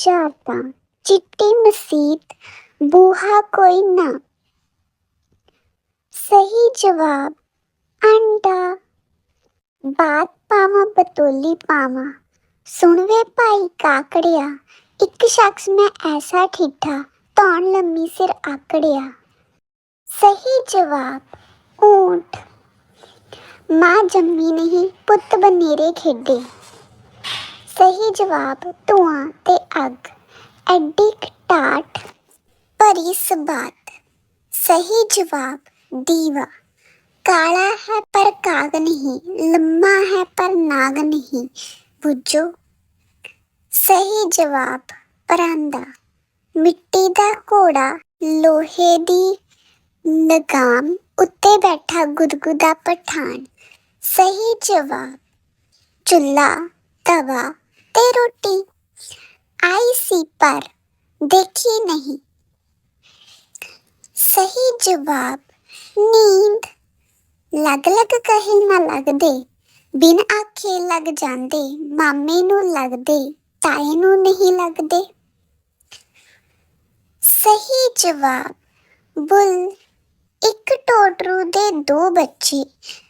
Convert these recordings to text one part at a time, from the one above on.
ਜਾਤਾਂ ਚਿੱਟੀ ਮਸੀਤ ਬੂਹਾ ਕੋਈ ਨਾ। ਸਹੀ ਜਵਾਬ, ਅੰਡਾ। ਬਾਤ ਪਾਵਾਂ, ਬਤੋਲੀ ਪਾਵਾਂ। ਸੁਣ ਭਾਈ ਕਾਕੜਿਆ, ਇੱਕ ਸ਼ਖਸ ਮੈਂ ਐਸਾ ਠਿੱਠਾ ਤੌਣ ਲੰਮੀ ਸਿਰ ਆਕੜਿਆ। ਸਹੀ ਜਵਾਬ ਊਂਟ ਮਾਂ ਜੰਮੀ ਨਹੀਂ, ਪੁੱਤ ਬਨੇਰੇ ਖੇਡੇ। ਸਹੀ ਜਵਾਬ, ਧੂਆਂ ਤੇ ਅੱਗ, ਐਡੀ ਕਟਾਟ ਭਰੀ ਸਬਾਤ, ਸਹੀ ਜਵਾਬ, ਦੀਵਾ। ਕਾਲਾ ਹੈ ਪਰ ਕਾਗ ਨਹੀਂ, ਲੰਮਾ ਹੈ ਪਰ ਨਾਗ ਨਹੀਂ। ਬੁੱਝੋ, ਸਹੀ ਜਵਾਬ, ਪਰਾਂਦਾ। ਮਿੱਟੀ ਦਾ ਘੋੜਾ, ਲੋਹੇ ਦੀ ਨਗਾਮ, ਉੱਤੇ ਬੈਠਾ ਗੁਦਗੁਦਾ ਪਠਾਨ। ਸਹੀ ਜਵਾਬ ਚੁੱਲਾ ਤਵਾ ਤੇ ਰੋਟੀ। ਆਈ ਸੀ, ਪਰ ਦੇਖੀ ਨਹੀਂ। ਸਹੀ ਜਵਾਬ, ਨੀਂਦ। ਲਗ ਲਗ ਕਹੇ ਨਾ ਲੱਗਦੇ, ਬਿਨ ਆਖੇ ਲੱਗ ਜਾਂਦੇ, ਮਾਮੇ ਨੂੰ ਲੱਗਦੇ, ਤਾਏ ਨੂੰ ਨਹੀਂ ਲੱਗਦੇ। ਸਹੀ ਜਵਾਬ, ਬੁੱਲ, ਇੱਕ ਟੋਟਰੂ ਦੇ ਦੋ ਬੱਚੇ।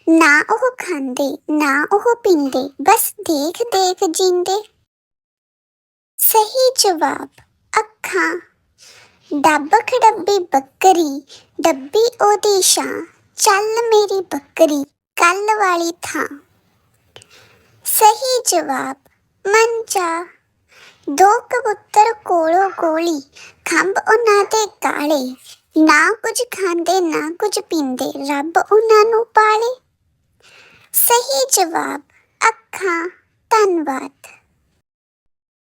ਨਾ ਉਹ ਖਾਂਦੇ, ਨਾ ਉਹ ਪੀਂਦੇ, ਬਸ ਦੇਖ ਦੇਖ ਜਿੰਦੇ। ਸਹੀ ਜਵਾਬ, ਅੱਖਾਂ। ਡੱਬ ਖਡੱਬੀ ਬੱਕਰੀ, ਡੱਬੀ ਉਹਦੀ ਛਾਂ। ਚੱਲ ਮੇਰੀ ਬੱਕਰੀ, ਕੱਲ ਵਾਲੀ ਥਾਂ। ਸਹੀ ਜਵਾਬ ਮੰਜਾ ਦੋ ਕਬੂਤਰ ਕੋਲੋਂ ਕੋਲੀ ਖੰਭ ਉਹਨਾਂ ਦੇ ਕਾਲੇ। ਨਾ ਕੁਝ ਖਾਂਦੇ, ਨਾ ਕੁਝ ਪੀਂਦੇ, ਰੱਬ ਉਹਨਾਂ ਨੂੰ ਪਾਲੇ। ਸਹੀ ਜਵਾਬ, ਅੱਖਾਂ, ਧੰਨਵਾਦ।